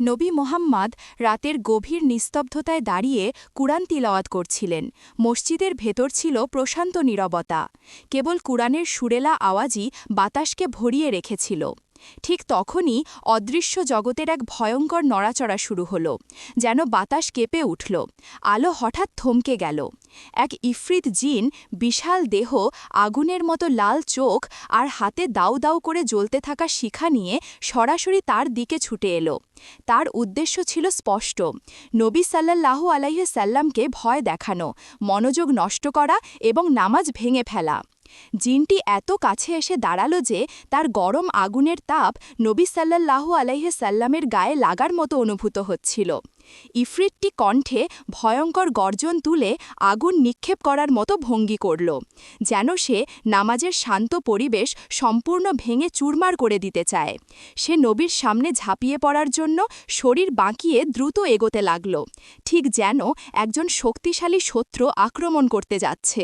নবী মোহাম্মদ রাতের গভীর নিস্তব্ধতায় দাঁড়িয়ে কুরআন তিলাওয়াত করছিলেন। মসজিদের ভেতর ছিল প্রশান্ত নীরবতা। কেবল কুরআনের সুরেলা আওয়াজই বাতাসকে ভরিয়ে রেখেছিল। ঠিক তখনই অদৃশ্য জগতের এক ভয়ঙ্কর নড়াচড়া শুরু হল, যেন বাতাস কেঁপে উঠল, আলো হঠাৎ থমকে গেল। এক ইফরিত জিন বিশাল দেহ, আগুনের মতো লাল চোখ আর হাতে দাউ দাউ করে জ্বলতে থাকা শিখা নিয়ে সরাসরি তার দিকে ছুটে এলো। তার উদ্দেশ্য ছিল স্পষ্ট, নবী সাল্লাল্লাহু আলাইসাল্লামকে ভয় দেখানো, মনোযোগ নষ্ট করা এবং নামাজ ভেঙে ফেলা। জিনটি এত কাছে এসে দাঁড়াল যে তার গরম আগুনের তাপ নবী সাল্লাল্লাহু আলাইসাল্লামের গায়ে লাগার মতো অনুভূত হচ্ছিল। ইফরিটটি কণ্ঠে ভয়ঙ্কর গর্জন তুলে আগুন নিক্ষেপ করার মতো ভঙ্গি করল, যেন সে নামাজের শান্ত পরিবেশ সম্পূর্ণ ভেঙে চুরমার করে দিতে চায়। সে নবীর সামনে ঝাঁপিয়ে পড়ার জন্য শরীর বাঁকিয়ে দ্রুত এগোতে লাগল, ঠিক যেন একজন শক্তিশালী শত্রু আক্রমণ করতে যাচ্ছে।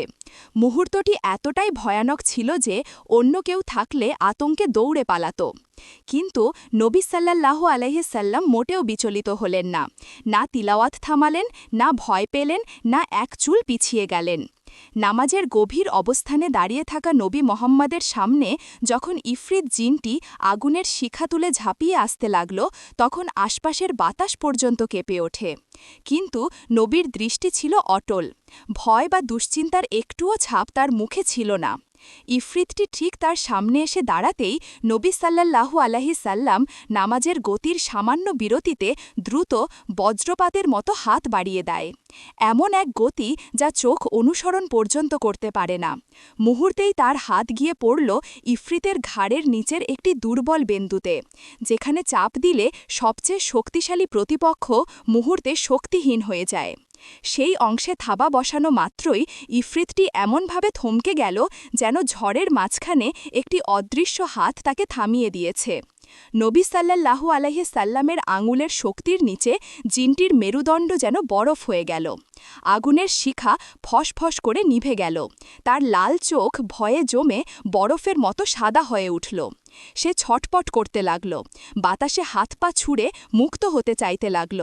মুহূর্তটি এতটাই ভয়ানক ছিল যে অন্য কেউ থাকলে আতঙ্কে দৌড়ে পালাত। কিন্তু নবী সাল্লাল্লাহু আলহিসাল্লাম মোটেও বিচলিত হলেন না। না তিলাওয়াত থামালেন, না ভয় পেলেন, না এক চুল পিছিয়ে গেলেন। নামাজের গভীর অবস্থানে দাঁড়িয়ে থাকা নবী মোহাম্মদের সামনে যখন ইফরিত জিনটি আগুনের শিখা তুলে ঝাঁপিয়ে আসতে লাগল, তখন আশপাশের বাতাস পর্যন্ত কেঁপে ওঠে। কিন্তু নবীর দৃষ্টি ছিল অটল। ভয় বা দুশ্চিন্তার একটুও ছাপ তার মুখে ছিল না। ইফরিতটি ঠিক তার সামনে এসে দাঁড়াতেই নবী সাল্লাল্লাহু আলাহি সাল্লাম নামাজের গতির সামান্য বিরতিতে দ্রুত বজ্রপাতের মতো হাত বাড়িয়ে দেয়। এমন এক গতি যা চোখ অনুসরণ পর্যন্ত করতে পারে না। মুহূর্তেই তার হাত গিয়ে পড়ল ইফরিতের ঘাড়ের নিচের একটি দুর্বল বিন্দুতে, যেখানে চাপ দিলে সবচেয়ে শক্তিশালী প্রতিপক্ষ মুহূর্তে শক্তিহীন হয়ে যায়। সেই অংশে থাবা বসানো মাত্রই ইফরিতটি এমনভাবে থমকে গেল যেন ঝড়ের মাঝখানে একটি অদৃশ্য হাত তাকে থামিয়ে দিয়েছে। নবী সাল্লাল্লাহু আলহি সাল্লামের আঙুলের শক্তির নিচে জিনটির মেরুদণ্ড যেন বরফ হয়ে গেল। আগুনের শিখা ফসফস করে নিভে গেল। তার লাল চোখ ভয়ে জমে বরফের মতো সাদা হয়ে উঠল। সে ছটপট করতে লাগল। বাতাসে হাত পা ছুঁড়ে মুক্ত হতে চাইতে লাগল।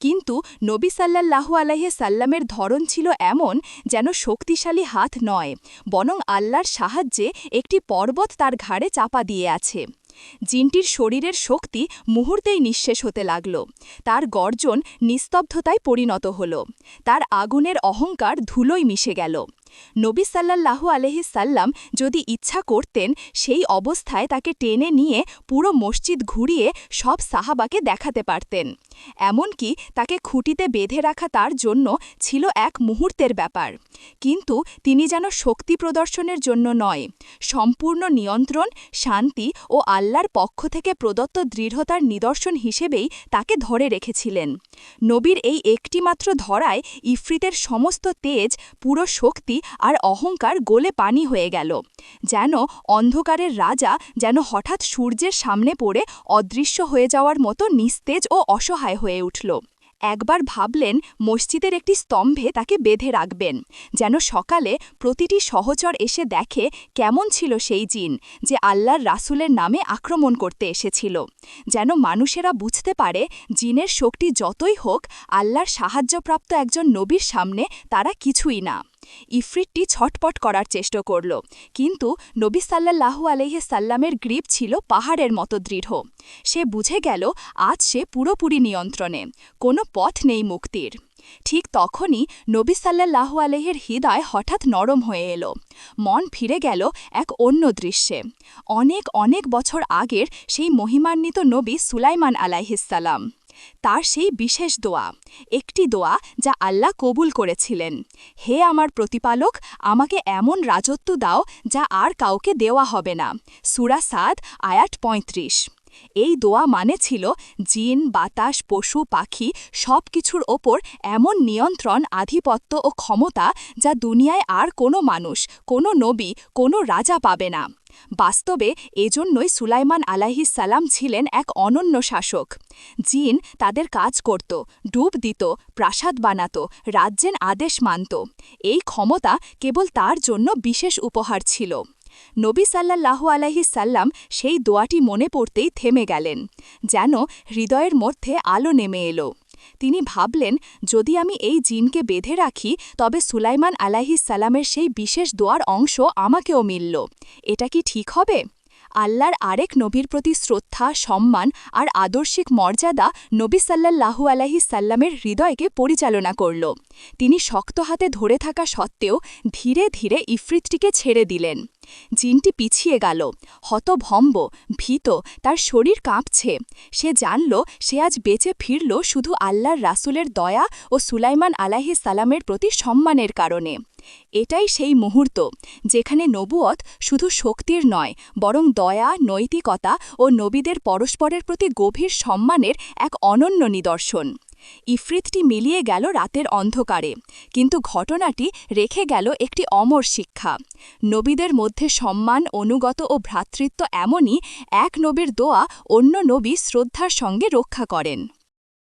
কিন্তু নবী সাল্লাল্লাহু আলাইহে সাল্লামের ধরন ছিল এমন যেন শক্তিশালী হাত নয়, বরং আল্লাহর সাহায্যে একটি পর্বত তার ঘাড়ে চাপা দিয়ে আছে। জিনটির শরীরের শক্তি মুহূর্তেই নিঃশেষ হতে লাগল। তার গর্জন নিস্তব্ধতায় পরিণত হল। তার আগুনের অহংকার ধুলোই মিশে গেল। নবী সাল্লাল্লাহু সাল্লাম যদি ইচ্ছা করতেন, সেই অবস্থায় তাকে টেনে নিয়ে পুরো মসজিদ ঘুরিয়ে সব সাহাবাকে দেখাতে পারতেন। এমনকি তাকে খুঁটিতে বেঁধে রাখা তার জন্য ছিল এক মুহূর্তের ব্যাপার। কিন্তু তিনি যেন শক্তি প্রদর্শনের জন্য নয়, সম্পূর্ণ নিয়ন্ত্রণ, শান্তি ও আল্লাহর পক্ষ থেকে প্রদত্ত দৃঢ়তার নিদর্শন হিসেবেই তাকে ধরে রেখেছিলেন। নবীর এই একটিমাত্র ধরায় ইফরিতের সমস্ত তেজ, পুরো শক্তি আর অহংকার গোলে পানি হয়ে গেল। যেন অন্ধকারের রাজা যেন হঠাৎ সূর্যের সামনে পড়ে অদৃশ্য হয়ে যাওয়ার মতো নিস্তেজ ও অসহায় হয়ে উঠল। একবার ভাবলেন মসজিদের একটি স্তম্ভে তাকে বেঁধে রাখবেন। যেন সকালে প্রতিটি সহচর এসে দেখে কেমন ছিল সেই জিন যে আল্লাহর রাসুলের নামে আক্রমণ করতে এসেছিল। যেন মানুষেরা বুঝতে পারে জিনের শক্তি যতই হোক আল্লাহর সাহায্যপ্রাপ্ত একজন নবীর সামনে তারা কিছুই না। ইফরিটটি ছটপট করার চেষ্টা করল, কিন্তু নবী সাল্লাহু আলহে সাল্লামের গ্রিপ ছিল পাহাড়ের মতো দৃঢ়। সে বুঝে গেল, আজ সে পুরোপুরি নিয়ন্ত্রণে, কোনো পথ নেই মুক্তির। ঠিক তখনই নবী সাল্লাহ আলহের হৃদয় হঠাৎ নরম হয়ে এলো। মন ফিরে গেল এক অন্য দৃশ্যে। অনেক অনেক বছর আগের সেই মহিমান্বিত নবী সুলাইমান আলাইহিসাল্লাম তার সেই বিশেষ দোয়া। একটি দোয়া যা আল্লাহ কবুল করেছিলেন। হে আমার প্রতিপালক, আমাকে এমন রাজত্ব দাও যা আর কাউকে দেওয়া হবে না। সুরা সাদ আয়াট পঁয়ত্রিশ। এই দোয়া মানে ছিল জিন, বাতাস, পশু, পাখি সব কিছুর ওপর এমন নিয়ন্ত্রণ, আধিপত্য ও ক্ষমতা যা দুনিয়ায় আর কোনো মানুষ, কোনো নবী, কোনো রাজা পাবে না। বাস্তবে এজন্যই সুলাইমান সালাম ছিলেন এক অনন্য শাসক। জিন তাদের কাজ করত, ডুব দিত, প্রাসাদ বানাত, রাজ্যের আদেশ মানত। এই ক্ষমতা কেবল তার জন্য বিশেষ উপহার ছিল। নবী সাল্লাল্লাহু আলাইহি সাল্লাম সেই দোয়াটি মনে পড়তেই থেমে গেলেন, যেন হৃদয়ের মধ্যে আলো নেমে এলো। তিনি ভাবলেন, যদি আমি এই জিনকে বেঁধে রাখি, তবে সুলাইমান আলাইহিস সালামের সেই বিশেষ দোয়ার অংশ আমাকেও মিলল। এটা কি ঠিক হবে? আল্লাহর আরেক নবীর প্রতি শ্রদ্ধা, সম্মান আর আদর্শিক মর্যাদা নবী সাল্লাল্লাহু আলাইহি সাল্লামের হৃদয়কে পরিচালনা করল। তিনি শক্ত হাতে ধরে থাকা সত্ত্বেও ধীরে ধীরে ইফরিতটিকে ছেড়ে দিলেন। জিনটি পিছিয়ে গেল, হতভম্ব, ভীত, তার শরীর কাঁপছে। সে জানল, সে আজ বেঁচে ফিরল শুধু আল্লাহর রাসুলের দয়া ও সুলাইমান আলাহি সালামের প্রতি সম্মানের কারণে। এটাই সেই মুহূর্ত যেখানে নবুয়ত শুধু শক্তির নয়, বরং দয়া, নৈতিকতা ও নবীদের পরস্পরের প্রতি গভীর সম্মানের এক অনন্য নিদর্শন। ইফরিতটি মিলিয়ে গেল রাতের অন্ধকারে, কিন্তু ঘটনাটি রেখে গেল একটি অমর শিক্ষা। নবীদের মধ্যে সম্মান, অনুগত ও ভ্রাতৃত্ব এমনই এক নবীর দোয়া অন্য নবী শ্রদ্ধার সঙ্গে রক্ষা করেন।